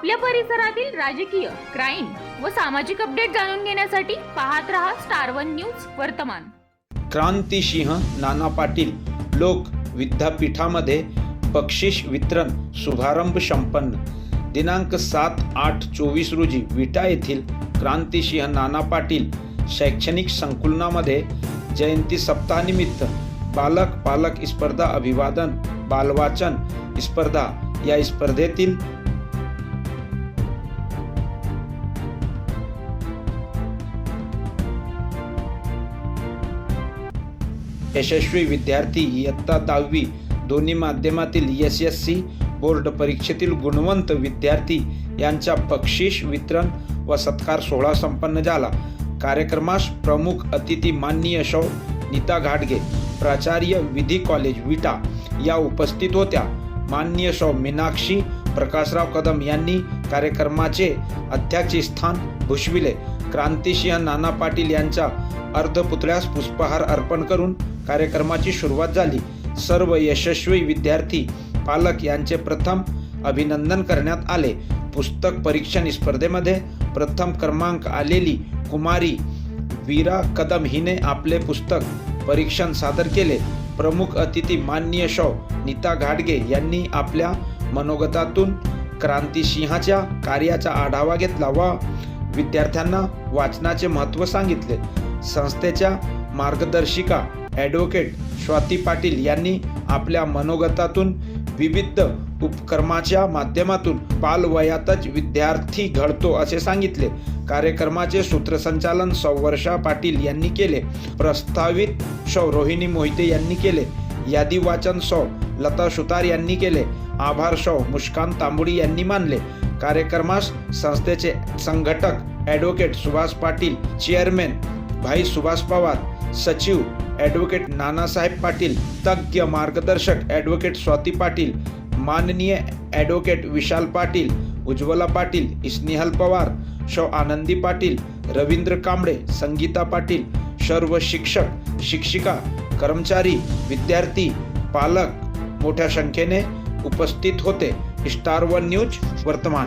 आपल्या परिसरातील राजकीय क्राईम व सामाजिक अपडेट जाणून घेण्यासाठी पाहत रहा स्टार वन न्यूज वर्तमान. क्रांतिसिंह नाना पाटील लोक विद्यापीठामध्ये बक्षीस वितरण शुभारंभ संपन्न. दिनांक सात आठ चोवीस रोजी विटा येथील क्रांतिसिंह नाना पाटील शैक्षणिक संकुलनामध्ये जयंती सप्ताहानिमित्त बालक पालक स्पर्धा अभिवादन बालवाचन स्पर्धा या स्पर्धेतील यशस्वी विद्यार्थी इयत्ता दहावी दोन्ही माध्यमातील एस एस सी बोर्ड परीक्षेतील गुणवंत विद्यार्थी यांच्या बक्षीस वितरण व सत्कार सोहळा संपन्न झाला. कार्यक्रमास प्रमुख अतिथी माननीय शौ. नीता घाटगे प्राचार्य विधी कॉलेज विटा या उपस्थित होत्या. माननीय शौ. मीनाक्षी प्रकाशराव कदम यांनी कार्यक्रमाचे अध्यक्षस्थान भूषविले. क्रांतिसिंह नाना पाटील यांच्या अर्धपुतळ्यास पुष्पहार अर्पण करून कार्यक्रमाची सुरुवात झाली. सर्व यशस्वी विद्यार्थी पालक यांचे प्रथम अभिनंदन करण्यात आले. पुस्तक परीक्षण स्पर्धेमध्ये प्रथम क्रमांक आलेली कुमारी वीरा कदम हिने आपले पुस्तक परीक्षण सादर केले. प्रमुख अतिथी माननीय शौ नीता घाटगे यांनी आपल्या मनोगतातून क्रांतिसिंहाच्या कार्याचा आढावा घेतला व विद्यार्थ्यांना वाचनाचे महत्त्व सांगितले. संस्थेच्या मार्गदर्शिका ॲडव्होकेट स्वाती पाटील यांनी आपल्या मनोगतातून विविध उपक्रमाच्या माध्यमातून बालवयातच विद्यार्थी घडतो असे सांगितले. कार्यक्रमाचे सूत्रसंचालन सौवर्षा पाटील यांनी केले. प्रस्तावित सौ रोहिणी मोहिते यांनी केले. यादी वाचन सौ लता सुतार यांनी केले. आभार सौ मुस्कान तांबुडी यांनी मानले. कार्यक्रमास संस्थेचे संघटक ॲडव्होकेट सुभाष पाटील चेअरमॅन भाई सुभाष पवार सचिव ॲडव्होकेट नानासाहेब पाटील तज्ज्ञ मार्गदर्शक ॲडव्होकेट स्वाती पाटील माननीय ॲडव्होकेट विशाल पाटील उज्ज्वला पाटील स्नेहल पवार शौ आनंदी पाटील रवींद्र कांबळे संगीता पाटील सर्व शिक्षक शिक्षिका कर्मचारी विद्यार्थी पालक मोठ्या संख्येने उपस्थित होते. स्टार वन न्यूज वर्तमान.